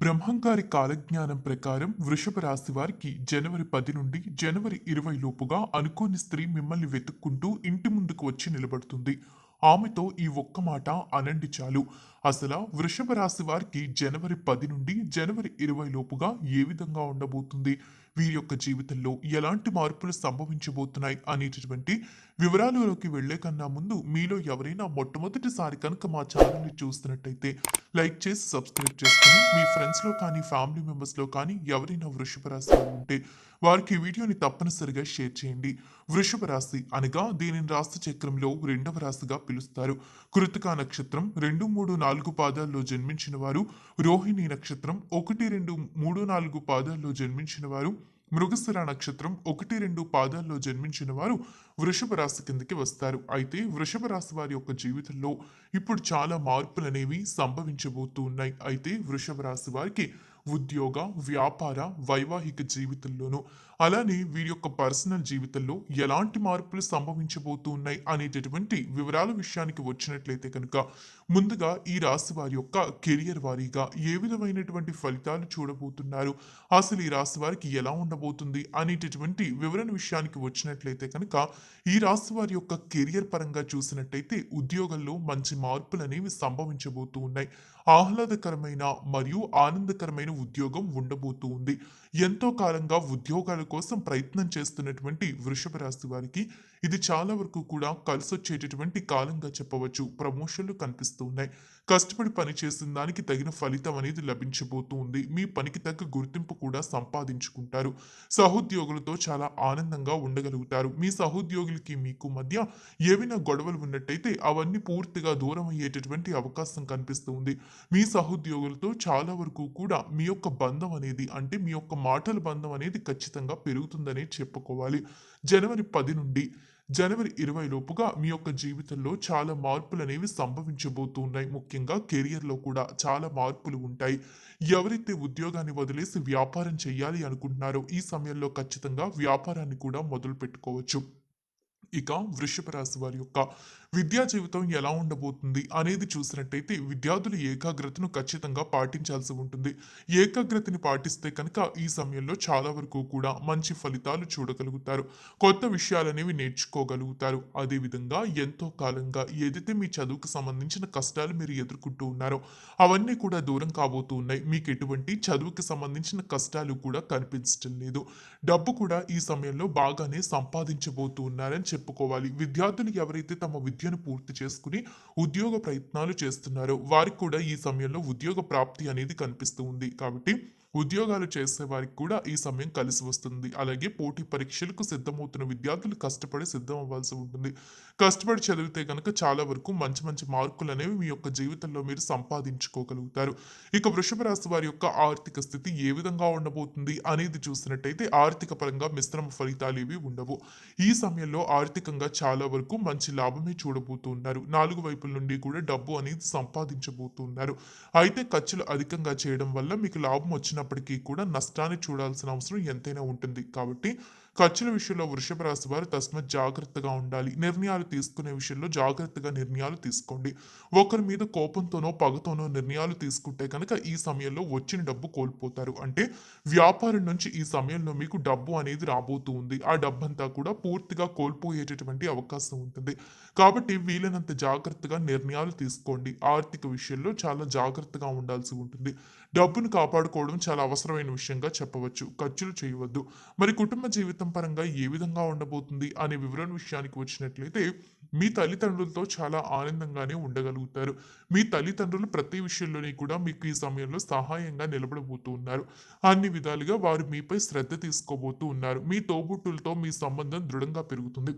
బ్రహ్మంగారి కాలజ్ఞానం ప్రకారం వృషభ రాశి వారికి జనవరి పది నుండి జనవరి ఇరవై లోపుగా అనుకోని స్త్రీ మిమ్మల్ని వెతుక్కుంటూ ఇంటి ముందుకు వచ్చి నిలబడుతుంది. ఆమెతో ఈ ఒక్క మాట అనండి చాలు. అసలు వృషభ రాశి వారికి జనవరి పది నుండి జనవరి ఇరవై లోపుగా ఏ విధంగా ఉండబోతుంది? వీరి యొక్క జీవితంలో ఎలాంటి మార్పులు సంభవించబోతున్నాయి అనేటటువంటి వివరాలలోకి వెళ్ళే కన్నా ముందు మీలో ఎవరైనా మొట్టమొదటిసారి కనుక మా ఛానల్ని చూస్తున్నట్టయితే లైక్ చేసి సబ్స్క్రైబ్ చేసుకుని మీ ఫ్రెండ్స్లో కానీ ఫ్యామిలీ మెంబర్స్లో కానీ ఎవరైనా వృషభ రాశి వారు ఉంటే వారికి ఈ వీడియోని తప్పనిసరిగా షేర్ చేయండి. వృషభ రాశి అనగా దీనిని రాశి చక్రంలో రెండవ రాశిగా పిలుస్తారు. కృతికా నక్షత్రం రెండు మూడు నాలుగు పాదాల్లో జన్మించిన వారు రోహిణి నక్షత్రం ఒకటి రెండు మూడు నాలుగు పాదాల్లో జన్మించిన వారు మృగశిర నక్షత్రం ఒకటి రెండు పాదాల్లో జన్మించిన వారు వృషభ రాశి కిందకి వస్తారు. అయితే వృషభ రాశి వారి యొక్క జీవితంలో ఇప్పుడు చాలా మార్పులు అనేవి సంభవించబోతూ ఉన్నాయి. అయితే వృషభ రాశి వారికి ఉద్యోగ వ్యాపార వైవాహిక జీవితంలోనూ అలానే వీరి యొక్క పర్సనల్ జీవితంలో ఎలాంటి మార్పులు సంభవించబోతూ ఉన్నాయి అనేటటువంటి వివరాల విషయానికి వచ్చినట్లయితే కనుక ముందుగా ఈ రాశి వారి యొక్క కెరియర్ వారీగా ఏ విధమైనటువంటి ఫలితాలు చూడబోతున్నారు? అసలు ఈ రాశి వారికి ఎలా ఉండబోతుంది? అనేటటువంటి వివరణ విషయానికి వచ్చినట్లయితే కనుక ఈ రాశి వారి యొక్క కెరియర్ పరంగా చూసినట్టయితే ఉద్యోగంలో మంచి మార్పులు అనేవి సంభవించబోతూ ఉన్నాయి. ఆహ్లాదకరమైన మరియు ఆనందకరమైన ఉద్యోగం ఉండబోతూ ఉంది ఎంతో కాలంగా ఉద్యోగాల కోసం ప్రయత్నం చేస్తున్నటువంటి వృషభ రాశి వారికి ఇది చాలా వరకు కూడా కలిసొచ్చేటటువంటి కాలంగా చెప్పవచ్చు. ప్రమోషన్లు కనిపిస్తూ ఉన్నాయి కష్టపడి పని చేసిన దానికి తగిన ఫలితం అనేది లభించబోతూ ఉంది మీ పనికి తగ్గ గుర్తింపు కూడా సంపాదించుకుంటారు. సహోద్యోగులతో చాలా ఆనందంగా ఉండగలుగుతారు. మీ సహోద్యోగులకి మీకు మధ్య ఏవైనా గొడవలు ఉన్నట్టయితే అవన్నీ పూర్తిగా దూరం అయ్యేటటువంటి అవకాశం కనిపిస్తూ ఉంది మీ సహోద్యోగులతో చాలా వరకు కూడా మీ యొక్క బంధం అనేది అంటే మీ యొక్క మాటల బంధం అనేది ఖచ్చితంగా పెరుగుతుందనే చెప్పుకోవాలి. జనవరి పది నుండి జనవరి ఇరవై లోపుగా మీ యొక్క జీవితంలో చాలా మార్పులు అనేవి సంభవించబోతూ ఉన్నాయి ముఖ్యంగా కెరియర్లో కూడా చాలా మార్పులు ఉంటాయి. ఎవరైతే ఉద్యోగాన్ని వదిలేసి వ్యాపారం చేయాలి అనుకుంటున్నారో ఈ సమయంలో ఖచ్చితంగా వ్యాపారాన్ని కూడా మొదలు పెట్టుకోవచ్చు ఇక వృషభ రాశి వారి యొక్క విద్యా జీవితం ఎలా ఉండబోతుంది అనేది చూసినట్టయితే విద్యార్థుల ఏకాగ్రతను ఖచ్చితంగా పాటించాల్సి ఉంటుంది. ఏకాగ్రతని పాటిస్తే కనుక ఈ సమయంలో చాలా వరకు కూడా మంచి ఫలితాలు చూడగలుగుతారు. కొత్త విషయాలనేవి నేర్చుకోగలుగుతారు. అదేవిధంగా ఎంతో కాలంగా ఏదైతే మీ చదువుకు సంబంధించిన కష్టాలు మీరు ఎదుర్కొంటూ ఉన్నారో అవన్నీ కూడా దూరం కాబోతూ ఉన్నాయి. మీకు ఎటువంటి చదువుకి సంబంధించిన కష్టాలు కూడా కనిపించడం లేదు. డబ్బు కూడా ఈ సమయంలో బాగానే సంపాదించబోతూ ఉన్నారని చెప్పుకోవాలి. విద్యార్థులు ఎవరైతే తమ విద్యను పూర్తి చేసుకుని ఉద్యోగ ప్రయత్నాలు చేస్తున్నారో వారికి కూడా ఈ సమయంలో ఉద్యోగ ప్రాప్తి అనేది కనిపిస్తూ ఉంది. కాబట్టి ఉద్యోగాలు చేసే వారికి కూడా ఈ సమయం కలిసి వస్తుంది. అలాగే పోటీ పరీక్షలకు సిద్ధమవుతున్న విద్యార్థులు కష్టపడి సిద్ధం అవ్వాల్సి ఉంటుంది. కష్టపడి చదివితే కనుక చాలా వరకు మంచి మంచి మార్కులు అనేవి మీ యొక్క జీవితంలో మీరు సంపాదించుకోగలుగుతారు. ఇక వృషభ రాశి వారి యొక్క ఆర్థిక స్థితి ఏ విధంగా ఉండబోతుంది అనేది చూసినట్టయితే ఆర్థిక పరంగా మిశ్రమ ఫలితాలు ఇవి ఉండవు. ఈ సమయంలో ఆర్థికంగా చాలా వరకు మంచి లాభమే చూడబోతున్నారు. నాలుగు వైపుల నుండి కూడా డబ్బు అనేది సంపాదించబోతున్నారు. అయితే ఖర్చులు అధికంగా చేయడం వల్ల మీకు లాభం వచ్చిన వచ్చినప్పటికీ కూడా నష్టాన్ని చూడాల్సిన అవసరం ఎంతైనా ఉంటుంది. కాబట్టి ఖర్చుల విషయంలో వృషభ రాశి వారు తస్మత్ జాగ్రత్తగా ఉండాలి. నిర్ణయాలు తీసుకునే విషయంలో జాగ్రత్తగా నిర్ణయాలు తీసుకోండి. ఒకరి మీద కోపంతోనో పగతోనో నిర్ణయాలు తీసుకుంటే కనుక ఈ సమయంలో వచ్చిన డబ్బు కోల్పోతారు. అంటే వ్యాపారం నుంచి ఈ సమయంలో మీకు డబ్బు అనేది రాబోతూ ఉంది. ఆ డబ్బంతా కూడా పూర్తిగా కోల్పోయేటటువంటి అవకాశం ఉంటుంది. కాబట్టి వీలైనంత జాగ్రత్తగా నిర్ణయాలు తీసుకోండి. ఆర్థిక విషయంలో చాలా జాగ్రత్తగా ఉండాల్సి ఉంటుంది. డబ్బును కాపాడుకోవడం చాలా అవసరమైన విషయంగా చెప్పవచ్చు. ఖర్చులు చేయవద్దు. మరి కుటుంబ జీవితం పరంగా ఏ విధంగా ఉండబోతుంది అనే వివరణ విషయానికి వచ్చినట్లయితే మీ తల్లిదండ్రులతో చాలా ఆనందంగానే ఉండగలుగుతారు. మీ తల్లిదండ్రులు ప్రతి విషయంలోనే కూడా మీకు ఈ సమయంలో సహాయంగా నిలబడబోతూ ఉన్నారు. అన్ని విధాలుగా వారు మీపై శ్రద్ధ తీసుకోబోతూ ఉన్నారు. మీ తోబుట్టులతో మీ సంబంధం దృఢంగా పెరుగుతుంది.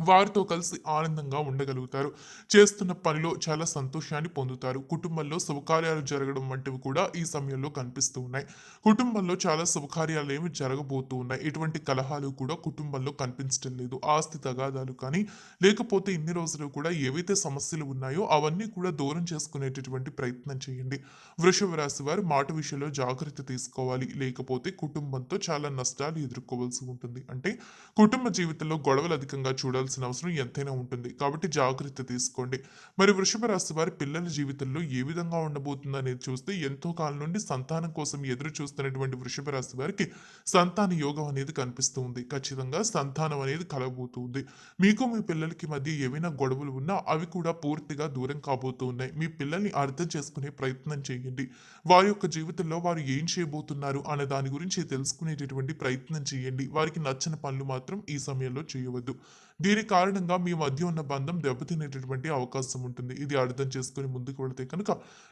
వారితో కలిసి ఆనందంగా ఉండగలుగుతారు. చేస్తున్న పనిలో చాలా సంతోషాన్ని పొందుతారు. కుటుంబంలో శుభకార్యాలు జరగడం వంటివి కూడా ఈ సమయంలో కనిపిస్తూ ఉన్నాయి. కుటుంబంలో చాలా శుభకార్యాలు ఏమి జరగబోతూ ఉన్నాయి. ఎటువంటి కలహాలు కూడా కుటుంబంలో కనిపించడం లేదు. ఆస్తి తగాదాలు కానీ లేకపోతే ఇన్ని రోజులు కూడా ఏవైతే సమస్యలు ఉన్నాయో అవన్నీ కూడా దూరం చేసుకునేటటువంటి ప్రయత్నం చేయండి. వృషభ రాశి వారు మాట విషయంలో జాగ్రత్త తీసుకోవాలి. లేకపోతే కుటుంబంతో చాలా నష్టాలు ఎదుర్కోవాల్సి ఉంటుంది. అంటే కుటుంబ జీవితంలో గొడవలు అధికంగా చూడాల్సి చేయవలసిన అవసరం ఎంతైనా ఉంటుంది. కాబట్టి జాగ్రత్త తీసుకోండి. మరి వృషభ రాశి వారి పిల్లల జీవితంలో ఏ విధంగా ఉండబోతుంది అనేది చూస్తే ఎంతో కాలం నుండి సంతానం కోసం ఎదురు చూస్తున్నటువంటి వృషభ రాశి వారికి సంతాన యోగం అనేది కనిపిస్తూ ఉంది ఖచ్చితంగా సంతానం అనేది కలగబోతుంది. మీకు మీ పిల్లలకి మధ్య ఏవైనా గొడవలు ఉన్నా అవి కూడా పూర్తిగా దూరం కాబోతున్నాయి మీ పిల్లల్ని అర్థం చేసుకునే ప్రయత్నం చేయండి. వారి యొక్క జీవితంలో వారు ఏం చేయబోతున్నారు అనే దాని గురించి తెలుసుకునేటటువంటి ప్రయత్నం చేయండి. వారికి నచ్చిన పనులు మాత్రం ఈ సమయంలో చేయవద్దు. దీని కారణంగా మీ మధ్య ఉన్న బంధం దెబ్బతినేటటువంటి అవకాశం ఉంటుంది. ఇది అర్థం చేసుకుని ముందుకు వెళితే కనుక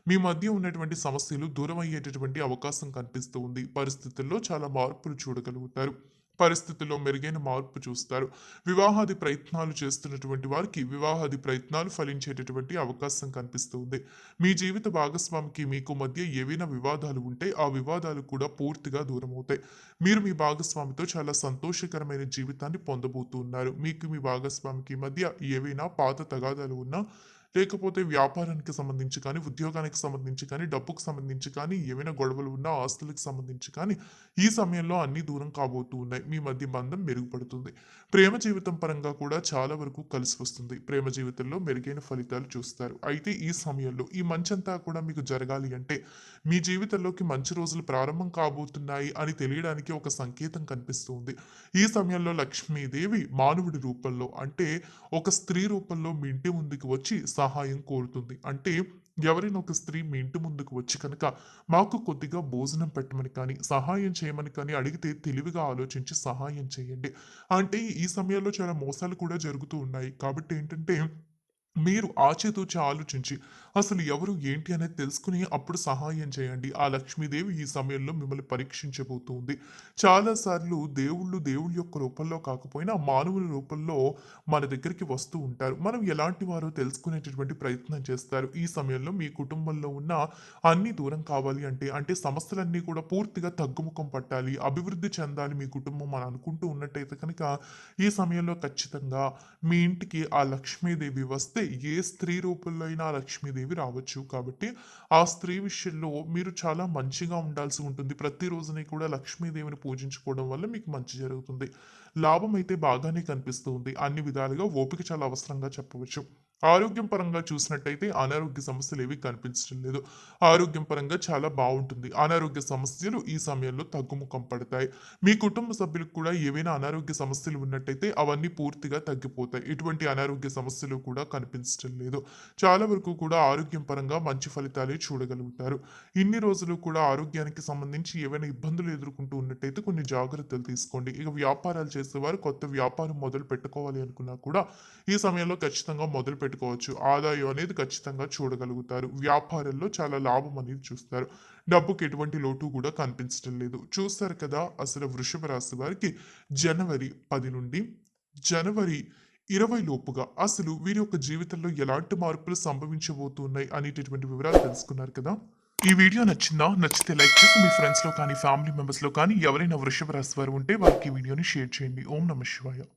మీ మధ్య ఉన్నటువంటి సమస్యలు దూరం అయ్యేటటువంటి అవకాశం కనిపిస్తూ ఉంది. పరిస్థితుల్లో చాలా మార్పులు చూడగలుగుతారు. పరిస్థితుల్లో మెరుగైన మార్పు చూస్తారు. వివాహాది ప్రయత్నాలు చేస్తున్నటువంటి వారికి వివాహాది ప్రయత్నాలు ఫలించేటటువంటి అవకాశం కనిపిస్తుంది మీ జీవిత భాగస్వామికి మీకు మధ్య ఏవైనా వివాదాలు ఉంటే ఆ వివాదాలు కూడా పూర్తిగా దూరం అవుతాయి. మీరు మీ భాగస్వామితో చాలా సంతోషకరమైన జీవితాన్ని పొందబోతున్నారు. మీకు మీ భాగస్వామికి మధ్య ఏవైనా పాత తగాదాలు ఉన్నా లేకపోతే వ్యాపారానికి సంబంధించి కానీ ఉద్యోగానికి సంబంధించి కానీ డబ్బుకు సంబంధించి కానీ ఏవైనా గొడవలు ఉన్నా ఆస్తులకు సంబంధించి కానీ ఈ సమయంలో అన్ని దూరం కాబోతూ ఉన్నాయి. మీ మధ్య బంధం మెరుగుపడుతుంది. ప్రేమ జీవితం పరంగా కూడా చాలా వరకు కలిసి వస్తుంది. ప్రేమ జీవితంలో మెరుగైన ఫలితాలు చూస్తారు. అయితే ఈ సమయంలో ఈ మంచంతా కూడా మీకు జరగాలి అంటే మీ జీవితంలోకి మంచి రోజులు ప్రారంభం కాబోతున్నాయి అని తెలియడానికి ఒక సంకేతం కనిపిస్తుంది. ఈ సమయంలో లక్ష్మీదేవి మానవుడి రూపంలో అంటే ఒక స్త్రీ రూపంలో మీ ఇంటి ముందుకు వచ్చి సహాయం కోరుతుంది. అంటే ఎవరైనా ఒక స్త్రీ మీ ఇంటి ముందుకు వచ్చి కనుక మాకు కొద్దిగా భోజనం పెట్టమని కానీ సహాయం చేయమని కానీ అడిగితే తెలివిగా ఆలోచించి సహాయం చేయండి. అంటే ఈ సమయంలో చాలా మోసాలు కూడా జరుగుతూ ఉన్నాయి. కాబట్టి ఏంటంటే మీరు ఆచితూచి ఆలోచించి అసలు ఎవరు ఏంటి అనేది తెలుసుకుని అప్పుడు సహాయం చేయండి. ఆ లక్ష్మీదేవి ఈ సమయంలో మిమ్మల్ని పరీక్షించబోతుంది. చాలాసార్లు దేవుళ్ళు దేవుళ్ళ యొక్క రూపంలో కాకపోయినా మానవుల రూపంలో మన దగ్గరికి వస్తూ ఉంటారు. మనం ఎలాంటి వారో తెలుసుకునేటటువంటి ప్రయత్నం చేస్తారు. ఈ సమయంలో మీ కుటుంబంలో ఉన్న అన్ని దూరం కావాలి అంటే అంటే సమస్యలన్నీ కూడా పూర్తిగా తగ్గుముఖం పట్టాలి అభివృద్ధి చెందాలి మీ కుటుంబం అని అనుకుంటూ ఉన్నట్టయితే కనుక ఈ సమయంలో ఖచ్చితంగా మీ ఇంటికి ఆ లక్ష్మీదేవి వస్తే ఏ స్త్రీ రూపంలో అయినా లక్ష్మీదేవి రావచ్చు. కాబట్టి ఆ స్త్రీ విషయంలో మీరు చాలా మంచిగా ఉండాల్సి ఉంటుంది. ప్రతిరోజుని కూడా లక్ష్మీదేవిని పూజించుకోవడం వల్ల మీకు మంచి జరుగుతుంది. లాభం అయితే బాగానే కనిపిస్తుంది. అన్ని విధాలుగా ఓపిక చాలా అవసరంగా చెప్పవచ్చు. ఆరోగ్యం పరంగా చూసినట్టయితే అనారోగ్య సమస్యలు ఏవి కనిపించడం లేదు. ఆరోగ్యం పరంగా చాలా బాగుంటుంది. అనారోగ్య సమస్యలు ఈ సమయంలో తగ్గుముఖం పడతాయి. మీ కుటుంబ సభ్యులకు కూడా ఏవైనా అనారోగ్య సమస్యలు ఉన్నట్టయితే అవన్నీ పూర్తిగా తగ్గిపోతాయి. ఎటువంటి అనారోగ్య సమస్యలు కూడా కనిపించడం లేదు. చాలా వరకు కూడా ఆరోగ్యం పరంగా మంచి ఫలితాలే చూడగలుగుతారు. ఇన్ని రోజులు కూడా ఆరోగ్యానికి సంబంధించి ఏవైనా ఇబ్బందులు ఎదుర్కొంటూ ఉన్నట్టయితే కొన్ని జాగ్రత్తలు తీసుకోండి. ఇక వ్యాపారాలు చేసేవారు కొత్త వ్యాపారం మొదలు పెట్టుకోవాలి అనుకున్నా కూడా ఈ సమయంలో ఖచ్చితంగా మొదలు పెట్టుకోవచ్చు. ఆదాయం అనేది ఖచ్చితంగా చూడగలుగుతారు. వ్యాపారంలో చాలా లాభం అనేది చూస్తారు. డబ్బుకి ఎటువంటి లోటు కూడా కనిపించడం లేదు. చూస్తారు కదా అసలు వృషభ రాశి వారికి జనవరి పది నుండి జనవరి ఇరవై లోపుగా అసలు వీరి యొక్క జీవితంలో ఎలాంటి మార్పులు సంభవించబోతున్నాయి అనేటటువంటి వివరాలు తెలుసుకున్నారు కదా. ఈ వీడియో నచ్చిందా? నచ్చితే లైక్ చేసి మీ ఫ్రెండ్స్లో కానీ ఫ్యామిలీ మెంబర్స్లో కానీ ఎవరైనా వృషభ రాశి వారు ఉంటే వారికి ఈ వీడియోని షేర్ చేయండి. ఓం నమ శివాయ.